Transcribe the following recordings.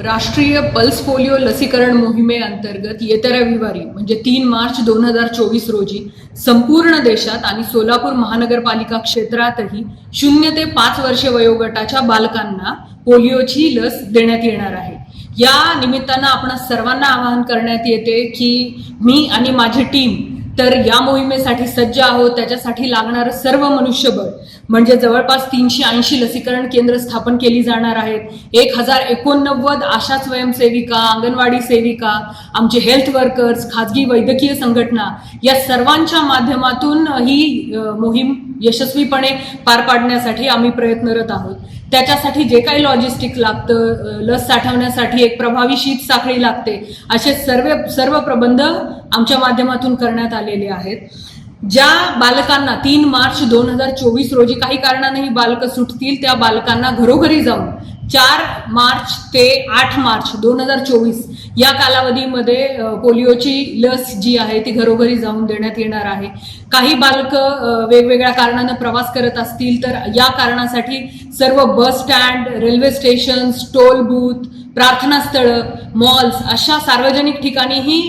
राष्ट्रीय pulse polio लसीकरण मोहिमेअंतर्गत येत्या रविवारी म्हणजे तीन मार्च दोन हजार चोवीस रोजी संपूर्ण देशात आणि सोलापूर महानगरपालिका क्षेत्रातही शून्य ते पाच वर्ष वयोगटाच्या बालकांना पोलिओची लस देण्यात येणार आहे. या निमित्तानं आपण सर्वांना आवाहन करण्यात येते की मी आणि माझी टीम तर या मोहिमेसाठी सज्ज आहोत. त्याच्यासाठी लागणारं सर्व मनुष्यबळ म्हणजे जवळपास तीनशे ऐंशी लसीकरण केंद्र स्थापन केली जाणार आहेत. एक हजार एकोणनव्वद आशा स्वयंसेविका अंगणवाडी सेविका आमचे हेल्थ वर्कर्स खाजगी वैद्यकीय संघटना या सर्वांच्या माध्यमातून ही मोहीम यशस्वीपणे पार पाडण्यासाठी आम्ही प्रयत्नरत आहोत. त्याच्यासाठी जे काही लॉजिस्टिक लागतं लस साठवण्यासाठी एक प्रभावी शीत साखळी लागते असे सर्व सर्व प्रबंध आमच्या माध्यमातून करण्यात आलेले आहेत. ज्या बालकांना तीन मार्च दोन हजार चोवीस रोजी काही कारणाने ही बालकं सुटतील त्या बालकांना घरोघरी जाऊन चार मार्च ते आठ मार्च दोन हजार चोवीस या कालावधीमध्ये पोलिओची लस जी आहे ती घरोघरी जाऊन देण्यात येणार आहे. काही बालकं वेगवेगळ्या कारणानं प्रवास करत असतील तर या कारणासाठी सर्व bus stand railway station toll booth प्रार्थनास्थळं मॉल्स अशा सार्वजनिक ठिकाणीही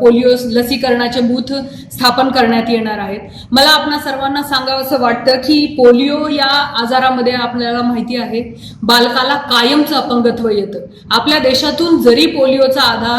पोलिओ लसीकरणाचे बूथ स्थापन करण्यात येणार आहेत. मला आपणा सर्वांना सांगावंसं वाटतं की पोलिओ या आजारामध्ये आपल्याला माहिती आहे बालकाला कायमचं अपंगत्व येतं. आपल्या देशातून जरी पोलिओचा आधा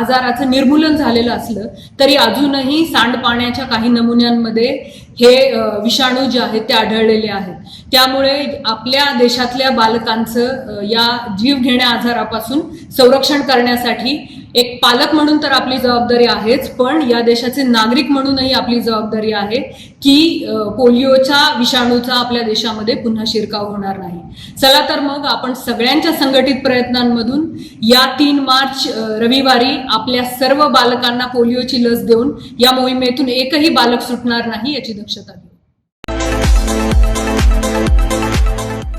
आजाराचं निर्मूलन झालेलं असलं तरी अजूनही सांडपाण्याच्या काही नमुन्यांमध्ये हे विषाणू जे आहेत ते आढळलेले आहेत. त्यामुळे आपल्या देशातल्या बालकांचं या जीवघेण्या आजारापासून संरक्षण करण्यासाठी एक पालक म्हणून तर आपली जबाबदारी आहेच पण या देशाचे नागरिक म्हणूनही आपली जबाबदारी आहे की पोलिओच्या विषाणूचा आपल्या देशामध्ये पुन्हा शिरकाव होणार नाही. चला तर मग आपण सगळ्यांच्या संघटित प्रयत्नांमधून या तीन मार्च रविवारी आपल्या सर्व बालकांना पोलिओची लस देऊन या मोहिमेतून एकही बालक सुटणार नाही याची दक्षता घेऊ.